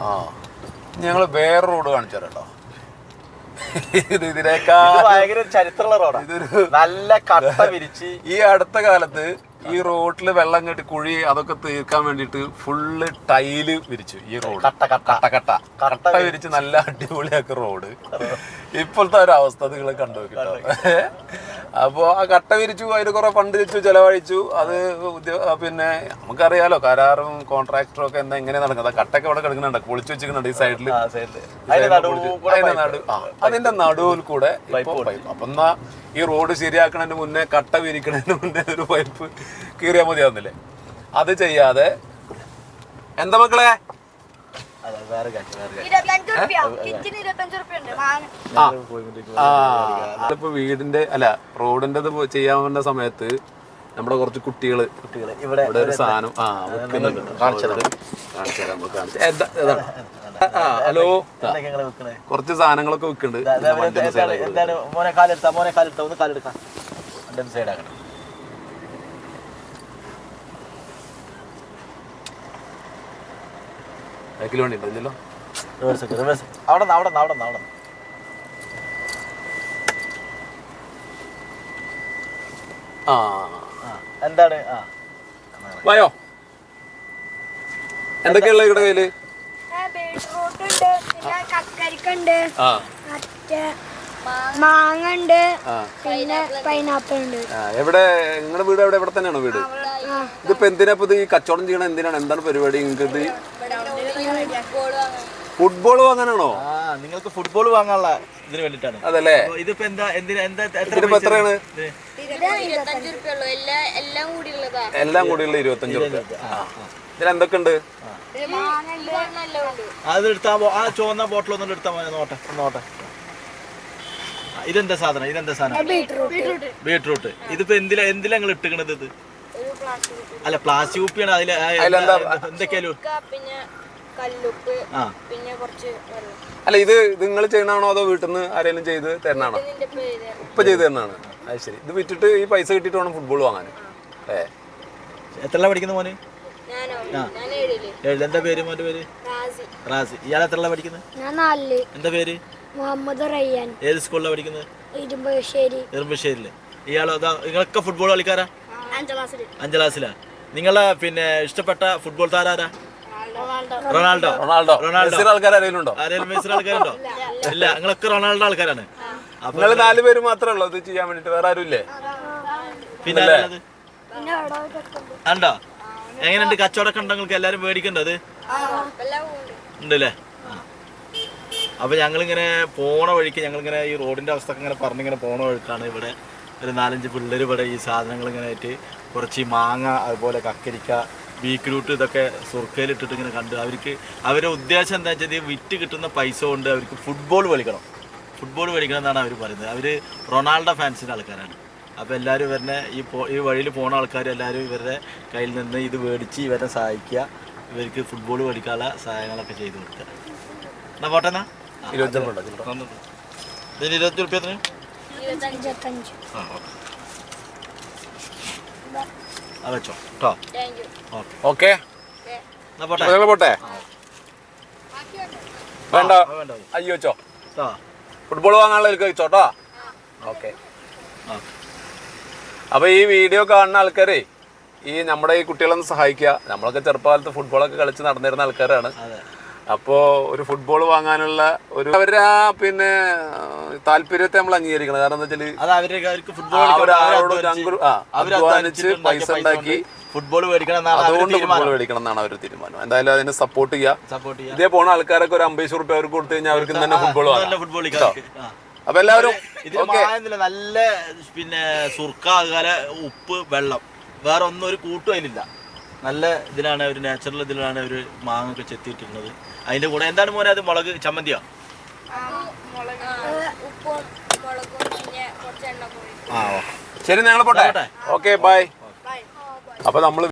ആ. ഞങ്ങൾ വേറെ റോഡ് കാണിച്ചു തരാം ഇതിനേക്കാൾ ഭയങ്കര ചരിത്രമുള്ള റോഡാണ് ഇതൊരു നല്ല കട്ട വിരിച്ച് ഈ അടുത്ത കാലത്ത് ഈ റോഡിൽ വെള്ളം കെട്ടി കുഴി അതൊക്കെ തീർക്കാൻ വേണ്ടിട്ട് ഫുള്ള് ടൈൽ വിരിച്ചു ഈ റോഡ്. കട്ട കട്ട കട്ട. കട്ട കട്ട. വിരിച്ച്. നല്ല അടിപൊളിയാക്കി റോഡ്. ഇപ്പോഴത്തെ ഒരു അവസ്ഥ നിങ്ങൾ കണ്ടു കേട്ടോ. അപ്പോ ആ കട്ട വിരിച്ചു അതിന് കുറെ ഫണ്ട് വെച്ചു ചെലവഴിച്ചു. അത് പിന്നെ നമുക്കറിയാലോ കരാറും കോൺട്രാക്ടറും ഒക്കെ എന്താ എങ്ങനെ നടക്കുന്നത്. കട്ടൊക്കെ ഇവിടെ കിടക്കുന്നുണ്ട് പൊളിച്ചു വെച്ചിരിക്കുന്നുണ്ട് ഈ സൈഡിൽ അതിന്റെ നടുവിൽ കൂടെ അപ്പൊ എന്നാ ഈ റോഡ് ശരിയാക്കണതിന് മുന്നേ കട്ട വിരിക്കണതിന് മുന്നേ ഒരു പൈപ്പ് കീറിയാൽ മതിയാവുന്നില്ലേ? അത് ചെയ്യാതെ എന്താ മക്കളെ? അതിപ്പോ ഇപ്പൊ വീടിന്റെ അല്ല റോഡിന്റെ ചെയ്യാവുന്ന സമയത്ത് നമ്മുടെ കുറച്ച് കുട്ടികൾ കുട്ടികൾ ഇവിടെ ഒരു സാധനം ആ വെക്കുന്നുണ്ട്. കാണിച്ചു തരാം. കാണിച്ചു തരാം നമുക്ക് കാണിച്ചു എന്താ ഇതാണ് ആ ഹലോ എന്തൊക്കെ നിങ്ങൾ വെക്കണേ കുറച്ച് സാധനങ്ങളൊക്കെ വെക്കുന്നുണ്ട് ഇതാ, ഇതാ, വണ്ടി ഒന്ന് എന്താണ് side ആക്കി എന്താണ് മോനെ കാലെടുത്താ മോനെ കാലെടുത്താ ഒന്ന് കാലെടുക്കാം രണ്ടും സൈഡ് ആക്കണം ബാക്കിൽ വണ്ടി അവിടെ നിന്ന് അവിടെ നിന്ന് അവിടെ നിന്ന് അവിടെ നിന്ന് ആ. ആ എന്താണ്? ആ. വായോ. എന്തൊക്കെയുള്ള ഇവിടെ കയ്യിൽ? പിന്നെ കക്കരിക്കുണ്ട് ആ. മറ്റേ മാങ്ങ ഉണ്ട് ആ. പിന്നെ പൈനാപ്പിൾ ഉണ്ട് ആ, എവിടെ നിങ്ങളുടെ വീട് എവിടെ? എവിടെ തന്നെയാണോ വീട്? ഇതിപ്പോ എന്തിനാ ഇപ്പൊ ഇത് ഈ കച്ചവടം ചെയ്യണ എന്തിനാണ്? എന്താണ് പരിപാടി? നിങ്ങൾക്ക് ഇത് ഫുട്ബോൾ വാങ്ങാനാണോ? ആ നിങ്ങൾക്ക് ഫുട്ബോൾ വാങ്ങാനുള്ള ഇതിന് വേണ്ടിട്ടാണ് അതല്ലേ? ഇതിപ്പോ എന്താ എന്തിനാ എന്താ എത്ര ഇതിപ്പോ എത്രയാണ്? എല്ലാ കൂടിയുള്ള ഇരുപത്തഞ്ച് റുപ്യ ഇതിൽ എന്തൊക്കെ ഉണ്ട് മാങ്ങ ഉണ്ട് നല്ല ഉണ്ട് അത് എടുത്താ ബോ- ആ ചുവന്ന ബോട്ടിൽ ഒന്നും എടുത്താ മതി നോട്ടെ നോട്ടെ. ഇതെന്താ സാധനം? ഇതെന്താ സാധനം? ബീട്രൂട്ട്. ഇതിപ്പോ എന്തിലാ എന്തിലാ നിങ്ങൾ ഇട്ടിക്കണത് ഇത്? ഒരു പ്ലാസ്റ്റിക് അല്ല പ്ലാസ്റ്റിക് കുപ്പിയാണ് അതിൽ? എന്തൊക്കെയാലും? കല്ലുപ്പ് പിന്നെ കുറച്ച് അല്ല ഇത് നിങ്ങൾ ചെയ്യണാണോ അതോ വീട്ടിൽ നിന്ന് ആരെങ്കിലും ചെയ്ത് തരണാണോ ഇപ്പൊ ചെയ്ത് തരണാണ് അത് ശരി. ഇത് വിറ്റിട്ട് ഈ പൈസ കിട്ടിയിട്ട് വേണം ഫുട്ബോൾ വാങ്ങാൻ. ഏ. എത്ര പഠിക്കുന്ന മോന്. എന്താ പേര് മോന്റെ പേര്? റാസി. റാസി. ഇയാൾ എത്ര പഠിക്കുന്നത് ഞാൻ നാലിൽ. എന്താ പേര്? മുഹമ്മദ് റയ്യാൻ. ഏത് സ്കൂളിലാണ് പഠിക്കുന്നത്? ഇരുമ്പശ്ശേരി എറുമ്പശ്ശേരിൽ ഇയാളോ അതാ നിങ്ങളൊക്കെ ഫുട്ബോൾ കളിക്കാരാ? അഞ്ചാം ക്ലാസ്സിലാ. നിങ്ങളെ പിന്നെ ഇഷ്ടപ്പെട്ട ഫുട്ബോൾ താരാരാ റൊണാൾഡോ. റൊണാൾഡോ. റൊണാൾഡോ. മെസ്സിയുടെ ആൾക്കാർ ആരെങ്കിലും ഉണ്ടോ? ആരെങ്കിലും മെസ്സി ആൾക്കാരുണ്ടോ? ഇല്ല നിങ്ങളൊക്കെ റൊണാൾഡോ ആൾക്കാരാണ്. അപ്പൊ നിങ്ങൾ നാല് പേര് മാത്രമേ ഉള്ളൂ ഇത് ചെയ്യാൻ വേണ്ടിട്ട് വേറെ ആരും ഇല്ലേ? പിന്നെ ആരാണത്? ഉണ്ടോ. എങ്ങനെയുണ്ട് കച്ചവടമൊക്കെ ഉണ്ടോ നിങ്ങൾക്ക്? എല്ലാരും മേടിക്കണ്ടത് അത്? എല്ലാം ഉണ്ട്. ഉണ്ടല്ലേ? ആ. അപ്പൊ ഞങ്ങളിങ്ങനെ പോണ വഴിക്ക് ഞങ്ങളിങ്ങനെ ഈ റോഡിന്റെ അവസ്ഥ ഒക്കെ ഇങ്ങനെ പറഞ്ഞിങ്ങനെ പോണ വഴിക്കാണ് ഇവിടെ ഒരു നാലഞ്ച് പിള്ളേർ ഇവിടെ ഈ സാധനങ്ങൾ ഇങ്ങനെ ആയിട്ട് കുറച്ച് ഈ മാങ്ങ അതുപോലെ കക്കരിക്ക ബീറ്റ്റൂട്ട് ഇതൊക്കെ സുർക്കയിലിട്ടിട്ട് ഇങ്ങനെ കണ്ട് അവർക്ക് അവരുടെ ഉദ്ദേശം എന്താ വെച്ചാൽ ഈ വിറ്റ് കിട്ടുന്ന പൈസ കൊണ്ട് അവർക്ക് ഫുട്ബോൾ കളിക്കണം. ഫുട്ബോൾ കളിക്കണം എന്നാണ് അവർ പറയുന്നത്. അവർ റൊണാൾഡോ ഫാൻസിന്റെ ആൾക്കാരാണ്. അപ്പോൾ എല്ലാവരും ഇവരുടെ ഈ പോ ഈ വഴിയിൽ പോണ ആൾക്കാർ എല്ലാവരും ഇവരുടെ കയ്യിൽ നിന്ന് ഇത് മേടിച്ച് ഇവരെ സഹായിക്കുക. ഇവർക്ക് ഫുട്ബോൾ കളിക്കാനുള്ള സഹായങ്ങളൊക്കെ ചെയ്തു കൊടുക്കുക. എന്നാ പോട്ടെന്നാ ഇരുപത്തി ഇരുപത്തി ഇരുപത്തഞ്ച്. ആ ഓക്കെ. ആ വെച്ചോ കേട്ടോ ഓക്കെ. നിങ്ങൾ പോട്ടെ? വേണ്ട. അയ്യോച്ചോ വേണ്ട മതി. അയ്യോ വെച്ചോ കേട്ടോ ഫുട്ബോൾ വാങ്ങാനുള്ള ഓക്കെ. ആ. അപ്പൊ ഈ വീഡിയോ കാണുന്ന ആൾക്കാരെ ഈ നമ്മുടെ ഈ കുട്ടികളൊന്ന് സഹായിക്കുക. നമ്മളൊക്കെ ചെറുപ്പകാലത്ത് ഫുട്ബോളൊക്കെ കളിച്ച് നടന്നിരുന്ന ആൾക്കാരാണ്. അതെ. അപ്പോൾ ഒരു ഫുട്ബോൾ വാങ്ങാനുള്ള ഒരു അവരുടെ ആ പിന്നെ താല്പര്യത്തെ നമ്മൾ അംഗീകരിക്കണം. കാരണം എന്താ വെച്ചാൽ അധ്വാനിച്ച് പൈസ ഉണ്ടാക്കി ഫുട്ബോൾ മേടിക്കണം അതുകൊണ്ട് ഫുട്ബോൾ തീരുമാനം. മേടിക്കണം എന്നാണ് അവർ തീരുമാനം. എന്തായാലും അതിനെ സപ്പോർട്ട് ചെയ്യുക ചെയ്യാം. ഇതേ പോണ ആൾക്കാരൊക്കെ ഒരു അമ്പത് റുപ്യ അവർക്ക് കൊടുത്തു കഴിഞ്ഞാൽ അവർക്ക് തന്നെ ഫുട്ബോൾ ഫുട്ബോൾ അപ്പൊ എല്ലാവരും നല്ല പിന്നെ സുർക്കാകാല ഉപ്പ് വെള്ളം. വേറെ ഒന്നും ഒരു കൂട്ടും അതിലില്ല. നല്ല ഇതിലാണ് ഒരു നാച്ചുറൽ ഇതിലാണ് ഒരു മാങ്ങ ഒക്കെ ചെത്തിയിട്ടിരുന്നത്. അതിന്റെ കൂടെ എന്താണ് മോനെ അത് മുളക് ചമ്മന്തിയോ? ഉപ്പും മുളകും പിന്നെ കുറച്ച് എണ്ണ കൂടി. ആ ശരി ഞങ്ങൾ പോട്ടെ. പോട്ടെ. ഓക്കെ ബൈ അപ്പൊ നമ്മൾ